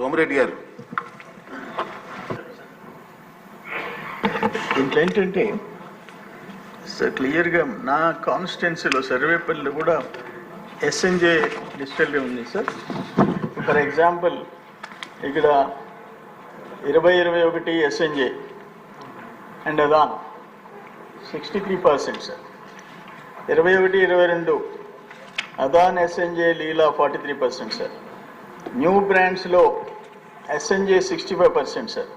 సోమిరెడ్డి గారు. దీంట్లో ఏంటంటే సార్ క్లియర్గా నా కాన్స్టిట్యున్సీలో సర్వేపల్లిలో కూడా ఎస్ఎన్జే డిజిటల్గా ఉంది సార్. ఫర్ ఎగ్జాంపుల్ ఇక్కడ ఇరవై ఇరవై ఒకటి ఎస్ఎన్జే అండ్ అదాన్ సిక్స్టీ త్రీ పర్సెంట్ సార్. ఇరవై ఒకటి ఇరవై రెండు అదాన్ ఎస్ఎన్జే లీలా forty three percent sir. New బ్రాండ్స్లో SNJ sixty five percent sir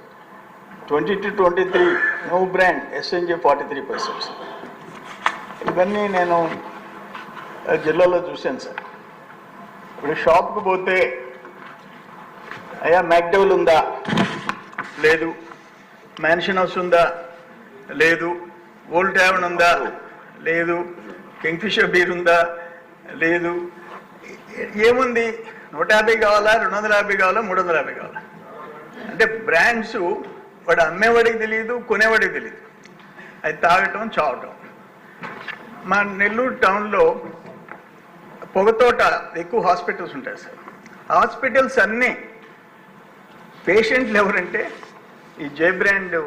twenty two twenty three new brand SNJ forty three percent sir ఇవన్నీ నేను జిల్లాలో చూశాను సార్ ఇప్పుడు షాప్కి పోతే అయ్యా మ్యాక్డెవల్ ఉందా? లేదు. మ్యాన్షన్ హౌస్ ఉందా? లేదు. ఓల్డ్ ట్యావెన్ ఉందా? లేదు. కింగ్ఫిషర్ బీర్ ఉందా? లేదు. ఏముంది? నూట యాభై కావాలా రెండు వందల యాభై కావాలా మూడు వందల యాభై కావాలా? అంటే బ్రాండ్స్ వాడు అమ్మేవాడికి తెలియదు కొనేవాడికి తెలియదు అది తాగటం చావటం. మా నెల్లూరు టౌన్లో పొగతోట ఎక్కువ హాస్పిటల్స్ ఉంటాయి సార్. హాస్పిటల్స్ అన్నీ పేషెంట్లు ఎవరంటే ఈ జే బ్రాండ్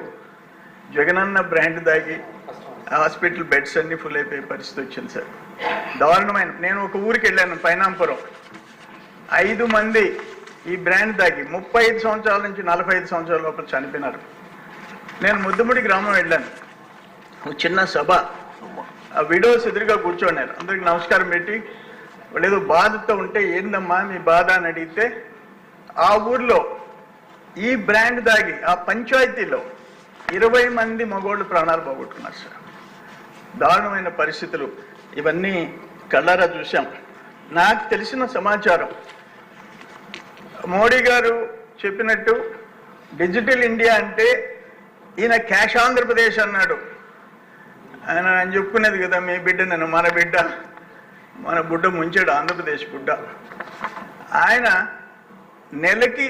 జగనన్న బ్రాండ్ దాగి హాస్పిటల్ బెడ్స్ అన్నీ ఫుల్ అయిపోయే పరిస్థితి వచ్చింది సార్. దారుణమైన నేను ఒక ఊరికి వెళ్ళాను పైనాంపురం. ఐదు మంది ఈ బ్రాండ్ దాగి ముప్పై ఐదు సంవత్సరాల నుంచి నలభై ఐదు సంవత్సరాల లోపల చనిపోయినారు. నేను ముద్దుముడి గ్రామం వెళ్ళాను. ఒక చిన్న సభ. ఆ విడోస్ ఎదురుగా కూర్చోన్నారు. అందరికి నమస్కారం పెట్టి వాళ్ళు ఏదో బాధతో ఉంటే ఏందమ్మా మీ బాధ? అని అడిగితే ఆ ఊర్లో ఈ బ్రాండ్ దాగి ఆ పంచాయతీలో ఇరవై మంది మగోళ్ళు ప్రాణాలు పోగొట్టుకున్నారు సార్. దారుణమైన పరిస్థితులు. ఇవన్నీ కళ్ళారా చూశాం. నాకు తెలిసిన సమాచారం మోడీ గారు చెప్పినట్టు డిజిటల్ ఇండియా అంటే ఈయన క్యాష్ ఆంధ్రప్రదేశ్ అన్నాడు. ఆయన ఆయన చెప్పుకునేది కదా మీ బిడ్డ నేను మన బిడ్డ మన బుడ్డ ముంచాడు ఆంధ్రప్రదేశ్ బుడ్డ. ఆయన నెలకి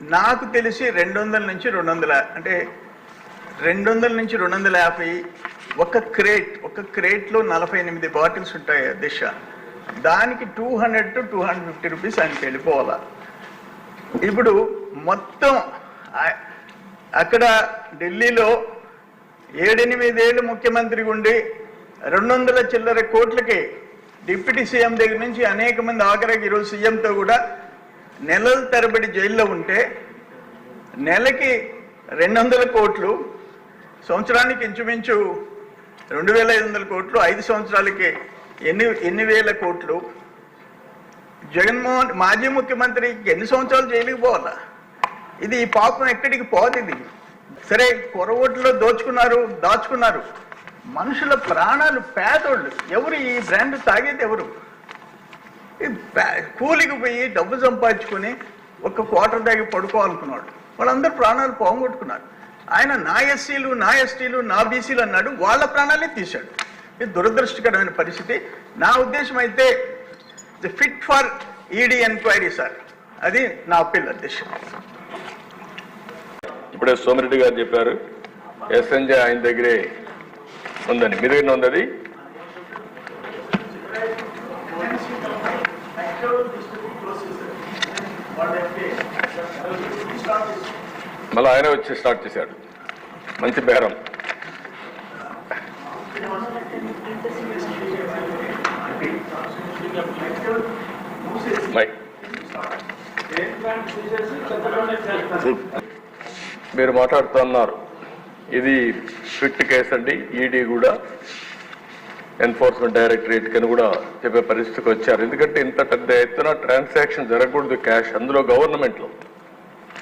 నాకు తెలిసి రెండు వందల నుంచి రెండు వందల అంటే రెండు వందల నుంచి రెండు వందల యాభై ఒక క్రేట్ ఒక క్రేట్లో నలభై ఎనిమిది బాటిల్స్ ఉంటాయి దిశ. దానికి two hundred to two hundred fifty rupees ఆయనకి వెళ్ళిపోవాలా. ఇప్పుడు మొత్తం అక్కడ ఢిల్లీలో ఏడెనిమిదేళ్ళు ముఖ్యమంత్రి ఉండి రెండు వందల చిల్లర కోట్లకి డిప్యూటీ సీఎం దగ్గర నుంచి అనేక మంది ఆఖరికి ఈరోజు సీఎంతో కూడా నెలల తరబడి జైల్లో ఉంటే నెలకి రెండు వందల కోట్లు సంవత్సరానికి ఇంచుమించు రెండు వేల ఐదు వందల కోట్లు ఐదు సంవత్సరాలకి ఎన్ని ఎన్ని వేల కోట్లు జగన్మోహన్ మాజీ ముఖ్యమంత్రి ఎన్ని సంవత్సరాలు జైలుకి పోవాలా? ఇది ఈ పాపం ఎక్కడికి పోదు ఇది? సరే కొరవోట్లో దోచుకున్నారు దాచుకున్నారు. మనుషుల ప్రాణాలు పేదోళ్ళు. ఎవరు ఈ బ్రాండ్ తాగేది ఎవరు? కూలికి పోయి డబ్బు సంపాదించుకొని ఒక క్వార్టర్ దాగి పడుకోవాలనుకున్నాడు. వాళ్ళందరూ ప్రాణాలు పోగొట్టుకున్నారు. ఆయన నా ఎస్సీలు నా ఎస్టీలు నా బీసీలు అన్నాడు. వాళ్ళ ప్రాణాలే తీశాడు. ఇది దురదృష్టకరమైన పరిస్థితి. నా ఉద్దేశం అయితే fit for ED enquiry sir. అది నా అప్పీల్ అధ్యక్ష. ఇప్పుడే సోమిరెడ్డి గారు చెప్పారు ఎస్ఎన్జే ఆయన దగ్గరే ఉందని. మీ దగ్గర ఉందది? మళ్ళీ ఆయన వచ్చి స్టార్ట్ చేశాడు. మంచి బేరం. మీరు మాట్లాడుతున్నారు. ఇది స్ట్రిక్ట్ కేసు అండి. ఈడీ కూడా ఎన్ఫోర్స్మెంట్ డైరెక్టరేట్ కని కూడా చెప్పే పరిస్థితికి వచ్చారు. ఎందుకంటే ఇంత పెద్ద ఎత్తున ట్రాన్సాక్షన్ జరగకూడదు క్యాష్. అందులో గవర్నమెంట్లో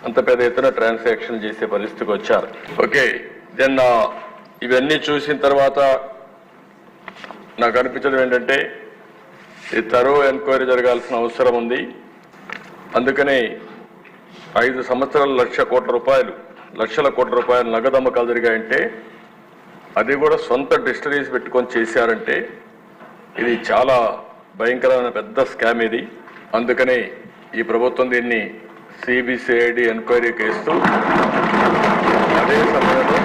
అంత పెద్ద ఎత్తున ట్రాన్సాక్షన్ చేసే పరిస్థితికి వచ్చారు. ఓకే దెన్ ఇవన్నీ చూసిన తర్వాత నాకు అనిపించడం ఏంటంటే ఈ తరో ఎంక్వైరీ జరగాల్సిన అవసరం ఉంది. అందుకనే ఐదు సంవత్సరాల లక్ష కోట్ల రూపాయలు లక్షల కోట్ల రూపాయలు నగదు అమ్మకాలు జరిగాయంటే అది కూడా సొంత డిస్టరీస్ పెట్టుకొని చేశారంటే ఇది చాలా భయంకరమైన పెద్ద స్కామ్ ఇది. అందుకనే ఈ ప్రభుత్వం దీన్ని సిబిసిఐడి ఎంక్వైరీ కేస్తూ అదే సమయంలో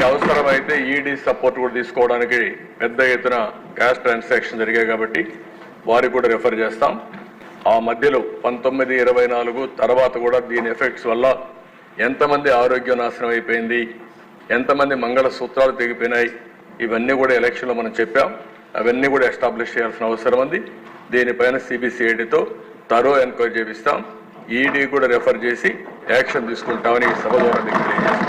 దీనికి అవసరమైతే ఈడీ సపోర్ట్ కూడా తీసుకోవడానికి పెద్ద ఎత్తున గ్యాస్ ట్రాన్సాక్షన్ జరిగాయి కాబట్టి వారికి కూడా రెఫర్ చేస్తాం. ఆ మధ్యలో పంతొమ్మిది ఇరవై నాలుగు తర్వాత కూడా దీని ఎఫెక్ట్స్ వల్ల ఎంతమంది ఆరోగ్యం నాశనం అయిపోయింది ఎంతమంది మంగళ సూత్రాలు తెగిపోయినాయి ఇవన్నీ కూడా ఎలక్షన్లో మనం చెప్పాం. అవన్నీ కూడా ఎస్టాబ్లిష్ చేయాల్సిన అవసరం ఉంది. దీనిపైన సిబిసిఐడితో తరో ఎంక్వైరీ చేపిస్తాం. ఈడీ కూడా రెఫర్ చేసి యాక్షన్ తీసుకుంటామని సభ ద్వారా తెలియజేస్తాం